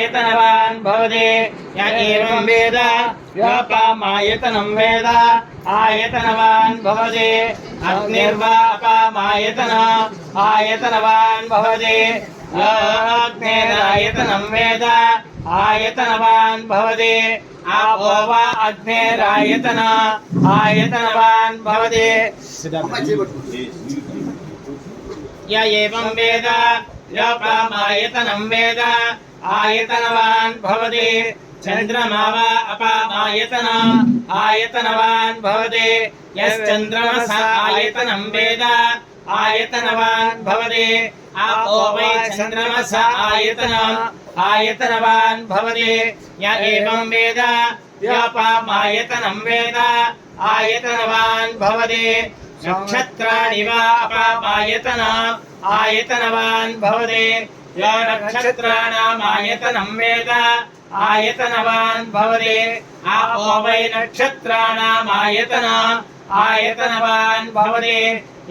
यतनवान् भवति य एवं वेद व्यापामायतनं वेद आयतनवान् भवति अग्निर्वापामायतन आयतनवान् भवति अग्नेरायतनं वेद आयतनवान् भवति आपो वा अग्नेरायतन आयतनवान् भवति य एवं वेद व्यापामायतनं वेद आयतनवान् भवति चन्द्रमावा अपामायतना आयतनवान् भवति यश्चन्द्रमसा आयतनं वेद आयतनवान् भवति आपो वै चन्द्रमसा आयतनम् आयतनवान् भवति य एवं वेद व्यापामायतनं वेद आयतनवान् भवति नक्षत्राणि वा अपामायतना आयतनवान् भवति या नक्षत्राणामायतनं वेद आयतनवान् भवति आपो वै नक्षत्राणामायतन आयतनवान् भवति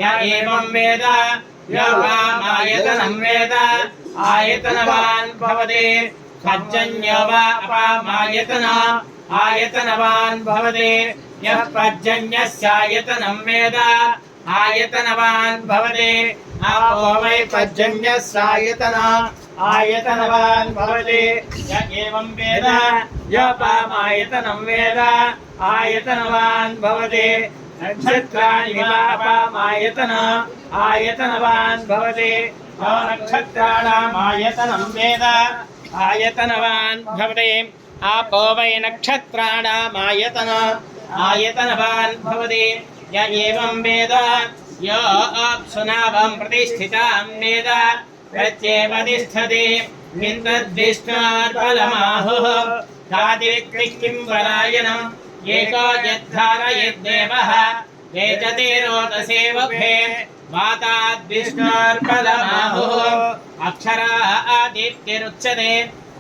य एवं वेद यवामायतनं वेद आयतनवान् भवति पर्जन्यो वा अपामायतन आयतनवान् भवति यः पर्जन्यस्यायतनं वेद आयतनवान् भवति आपो वै पर्जन्यस्सायतन आयतनवान् भवति य एवं वेद य पामायतनं वेद आयतनवान् भवति नक्षत्राणि पामायतन आयतनवान् भवति नक्षत्राणामायतनं वेद आयतनवान् भवति आपो वै नक्षत्राणामायतन आयतनवान् भवति य एवं वेद य अप्सुनावं प्रतिष्ठितां नेद प्रत्येव तिष्ठति किं तद्दिष्टात्फलमाहुः तादिक्किं परायणम् एको यद्धारयद्देवः वेचते रोदसेवभे वाताद्विष्णोर्पदमाहुः अक्षरा आदित्यरुच्यते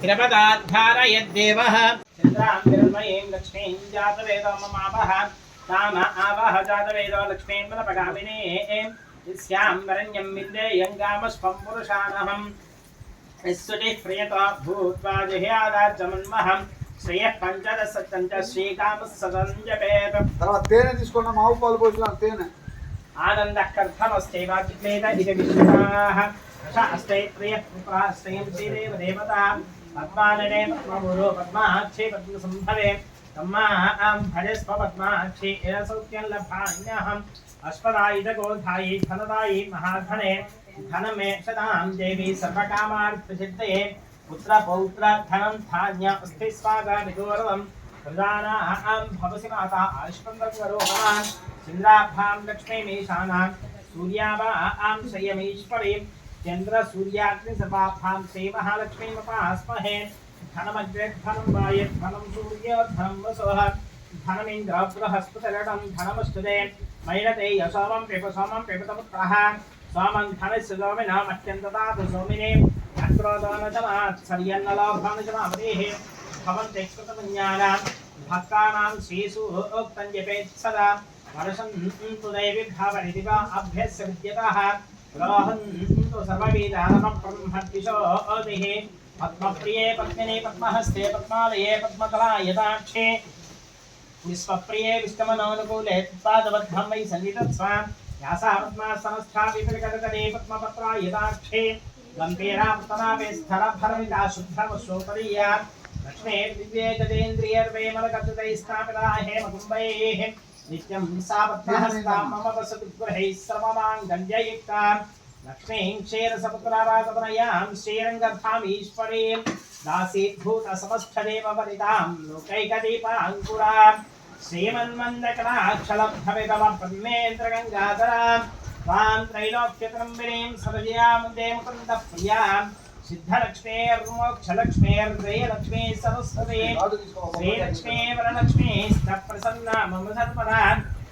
कृपदाद्धारयद्देवः चन्द्रां निर्मयीं लक्ष्मीं जातवेदो ममापः काम आवाह जातवेदो लक्ष्मीन्मदपगामिने स्याम्बरण्यं विन्देयं कामस्वं पुरुषाणहं स्फुटिः प्रियतो भूत्वा जह्यादाजमन्महं శ్రేయః పంచదశంచ శ్రీకామ సదంజపేత తర్వాత తేనె తీసుకున్నాం ఆవు పాలు పోసినాం తేనె ఆనందకర్థమస్తైవ చిత్రేత ఇహ విశ్వాః శాస్త్రే ప్రియ కృపాశ్రయం శ్రీదేవ దేవత పద్మాననే పద్మగురు పద్మాక్షే పద్మ సంభవే तम्मां भजस्वपद्माक्षी महाधने धनमे देवी सर्वकामार्थसिद्धये पुत्रपौत्र धनं धान्य अस्ति स्वागामिगौरवम् भवसि माता आयुष्मन्दकरो भवान् लक्ष्मीमीशानां सूर्याभां संयमीश्वरीं चन्द्रसूर्याग्निसर्वाभ्यां श्रीमहालक्ष्मीमपास्महे धनमग्रद्धनं वायद्धनं सूर्यद्धनं वसवः धनमिन्द्राग्रहस्पतरणं धनमस्तुते मैरते यशोमं पिपसोमं पिपतपुत्रः सोमं धनस्य सोमिनाम् अत्यन्तदातु सोमिने अक्रोदोनजमात् सर्यन्नलोभानुजमामतेः भवन्ति कृतपुण्यानां भक्तानां श्रीषु उक्तं जपेत् सदा वर्षन्तु दैविभावनिति वा अभ्यस्य पद्मप्रिये पद्मिने पद्महस्ते पद्मालये पद्मकलायताक्षे विश्वप्रिये विष्टमनानुकूले पादबद्धं वै सन्निधत्स्व यासः पद्माः संस्थापितकरकरे पद्मपत्रायताक्षे गम्भीरापतनापे स्थलभरमिता शुद्धवशोपरीया लक्ष्मे दिव्ये गजेन्द्रियर्वेमलकर्तृतैः स्थापिता हेमकुम्भैः नित्यं सा पद्महस्ता मम वसतु गृहैः सर्वमाङ्गल्ययुक्ता लक्ष्मीं क्षीरसमुद्राराधनयां श्रीरङ्गधामीश्वरीं दासीभूतसमस्तदेवपदितां लोकैकदीपाङ्कुरां श्रीमन्मन्दकणाक्षलब्धविदमब्रह्मेन्द्रगङ्गाधरां सरस्वती श्रीलक्ष्मी वरलक्ष्मीस्तप्रसन्ना मम धर्मदान्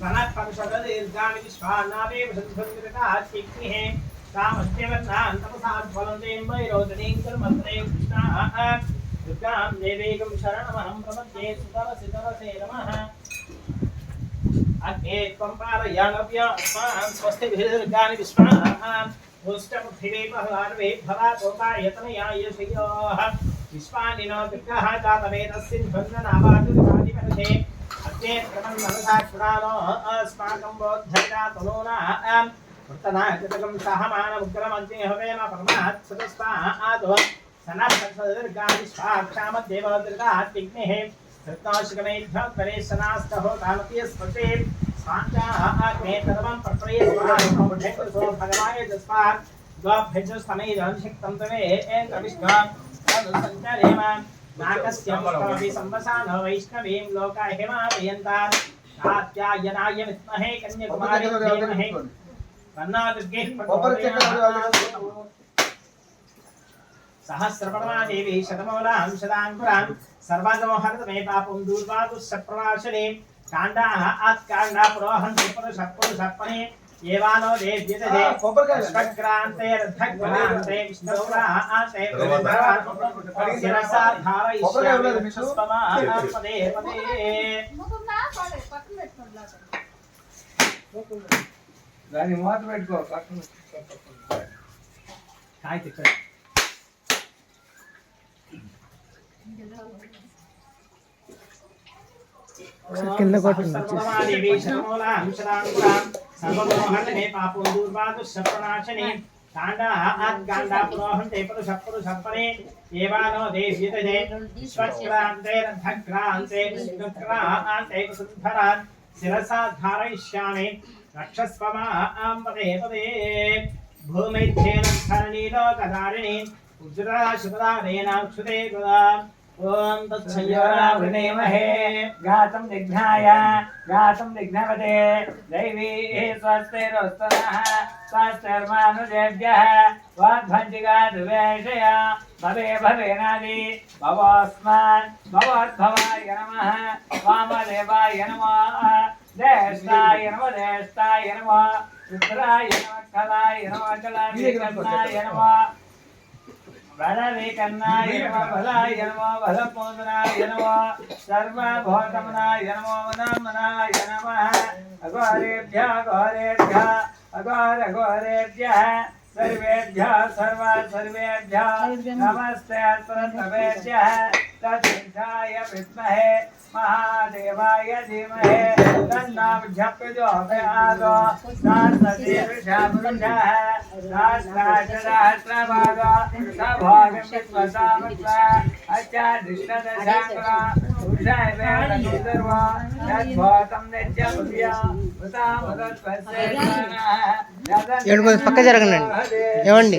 मनःपरिषदीर्घाणि विश्वानामेव सन्धिसन्धिरकाश्चिग्निः तामस्त्यवर्णान् तपसान् फलन्तीं वैरोदनीं कर्मन्त्रे कृष्णाः दुर्गां देवीकं शरणमहं प्रपद्ये सुतवसि तवसे नमः अग्ने त्वं पारयानव्य अस्मान् स्वस्तिभिर्गानि विस्माः पुष्टपृथिवीपहलार्वे भवातोपायतनया यशयोः विश्वानि न दुर्गः जातवेदस्सिन्धन्नावादिपरसे अस्माकं बोद्धैरा तनूनाः वृत्तनाकृतकं सहमानमुग्रमन्तिहवेम परमात् सुतस्ता आदो सनाक्षामद्देवदृतात्तिग्निः रत्नाशिकमेभ्योत्परे सनास्तहो कामतीय स्मृते स्वाङ्गाग्ने सर्वं प्रत्रये स्वाहाभो भगवाय जस्मात् द्वाभ्यजस्तमैरंशक्तं तमे एकविश्वा सञ्चरेम नाकस्यमस्तवि संवसान वैष्णवीं लोका हिमापयन्तान् कात्यायनाय विद्महे कन्याकुमारी धीमहे तन्नादुर्गे सहस्रपरमा देवी शतमौलां शताङ्कुरान् सर्वागमहरतमे पापं दूर्वादुस्सप्रवासने काण्डाः आत्काण्डा पुरोहन्ति पुरुषः पुरुषः ఏవానో దేవ్యతే కొబ్బరికాయలంటే విష్ణురాతే శిరసా ధారయిష్యామి స్వమా పెట్టుకో పక్కన కాయ తిక్కడ కింద కొట్టండి सर्वमोहने पापो दूर्वादु सर्वनाशने काण्डा आत्काण्डा पुरोहन्ते पदु सप्पदु सप्परे एवानो देव्यतये स्वक्रान्ते रथक्रान्ते कृत्क्रान्ते वसुन्धरान् शिरसा धारयिष्यामि रक्षस्वमा आम्बते पदे भूमैच्छेदं धरणीलोकधारिणी उज्जरा शुभदा रेणाक्षुते गुदा ॐ तच्छयोरावृणीमहे घातं विघ्नाय घातं विघ्नपते दैवी स्वस्तिरस्तनः स्वस्तिर्मानुजेभ्यः वाग्भञ्जिका द्विवेषय भवे भवेनादि भवोऽस्मान् भवोद्भवाय नमः वामदेवाय नमः देष्टाय नमो देष्टाय नमः रुद्राय नमः कलाय नमः कलाय नमः వరవి కన్నా యనమ బల యనమ బల పోదన యనమ సర్వ భోగమన యనమ మనమన యనమ అఘోరేభ్య అఘోరేభ్య అఘోర అఘోరేభ్య सर्वेभ्य सर्व सर्वेभ्य नमस्ते सर्वेभ्य तत्साय विद्महे महादेवाय धीमहे तन्नाभ्यप्रचोदयादो सात्वतीर्षाभृषः सात्राजराष्ट्रभागो सभोगमित्वसामत्व अचाधिष्णदशाङ्ग्रा उषैवेदनुदर्व तद्भोतं नित्यमुद्य ఏడు పక్క జరగనండి ఏమండి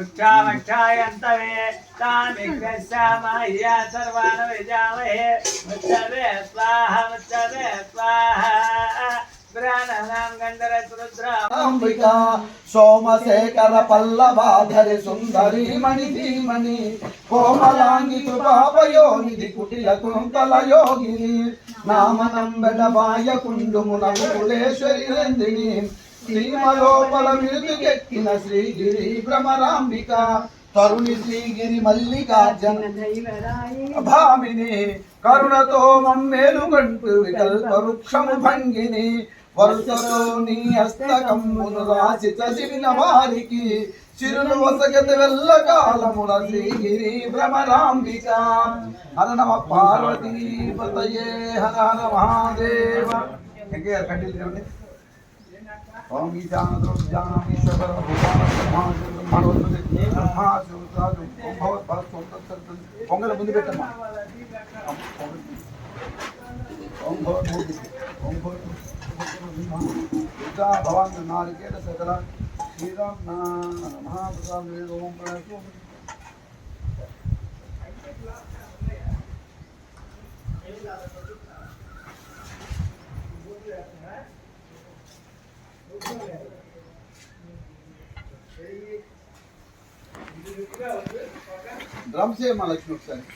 ఉచ్చావక్షాయంతవే తాన్ విఘ్నశ్యామయ్యా సర్వాణ విజామహే ఉచ్చవే స్వాహ ఉచ్చవే స్వాహ అంబికా సోమశేఖర పల్లవాధరి సుందరి మణి ధీమణి కోమలాంగి కృపాపయోనిధి కుటిల కుంతల యోగిని నామనంబెడ బాయకుండుమున కులేశ్వరి నందిని సీమలోపల విరుదుకెక్కిన శ్రీగిరి భ్రమరాంబిక తరుణి శ్రీగిరి మల్లికార్జున భామిని కరుణతో మమ్మేలుగంటు వికల్ప వృక్షము భంగిని వరుసతో నీ హస్తకమ్మును రాసి చదివిన వారికి చిరును వసగతి వెళ్ళ కాలముల శ్రీగిరి భ్రమరాంబిక హర నమ పార్వతీ పతయే హర మహాదేవ కంటిల్ చూడండి ओम गीतानद्रव जानामि ईश्वर भूतान ब्रह्मासुर मनोस्मृति ब्रह्मासुर साधु ओम भगवत भक्त ओम तत्सत् पोंगल बंद बेटम्मा ओम भगवत मूर्ति ओम भगवत गीता भवान नारिकेल सकल श्रीराम नाम महाप्रसाद वेद ओम प्रणतु Thank you. ड्रम से महालक्ष्मी सर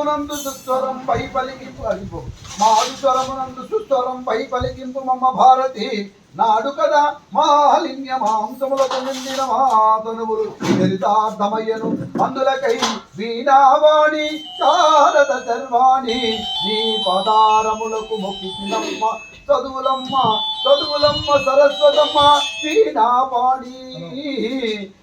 స్వరమునందు సుస్వరం పై పలికింపు అదిపు మా స్వరమునందు సుస్వరం పై పలికింపు మమ్మ భారతి నా కదా మాలిన్య మాంసములకు నిండిన మాతనువులు చరితార్థమయ్యను అందులకై వీణావాణి శారద సర్వాణి నీ పదారములకు మొక్కినమ్మ చదువులమ్మ చదువులమ్మ సరస్వతమ్మ వీణావాణి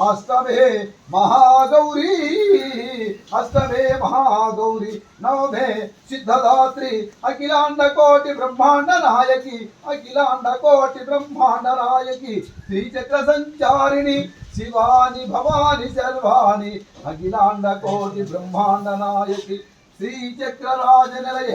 अस्तमे महागौरी अस्तमे महागौरी नवमे सिद्धदात्री अखिलांड कोटि ब्रह्मांड नायकी अखिलांड कोटि ब्रह्मांड नायकी श्रीचक्र संचारिणी शिवानी भवानी सर्वानी अखिलांड कोटि ब्रह्मांड नायकी श्रीचक्र राज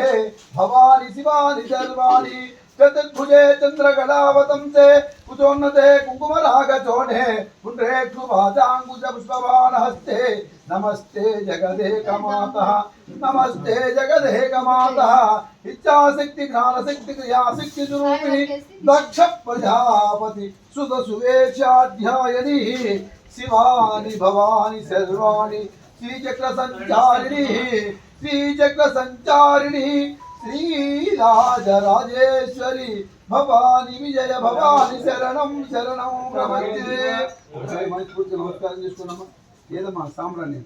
भवानी शिवानी सर्वाणी చతుర్భుజే చంద్రకళావతంసే కుచోన్నతే కుంకుమరాగచోఢే పుండ్రేక్షుభాజాంగుజ పుష్పవాణహస్తే నమస్తే జగదేకమాత నమస్తే జగదేకమాత ఇచ్చాశక్తి జ్ఞానశక్తి క్రియాశక్తి స్వరూపిణి దక్ష ప్రజాపతి సుత సువేశాధ్యాయని శివాని భవాని సర్వాణి శ్రీచక్ర సంచారిణి శ్రీచక్ర సంచారిణి శ్రీరాజరాజేశ్వరి భవాని విజయ భవాని శరణం శరణం నమస్కారం చేసుకున్నామా ఏదమ్మా సాంబ్రాణి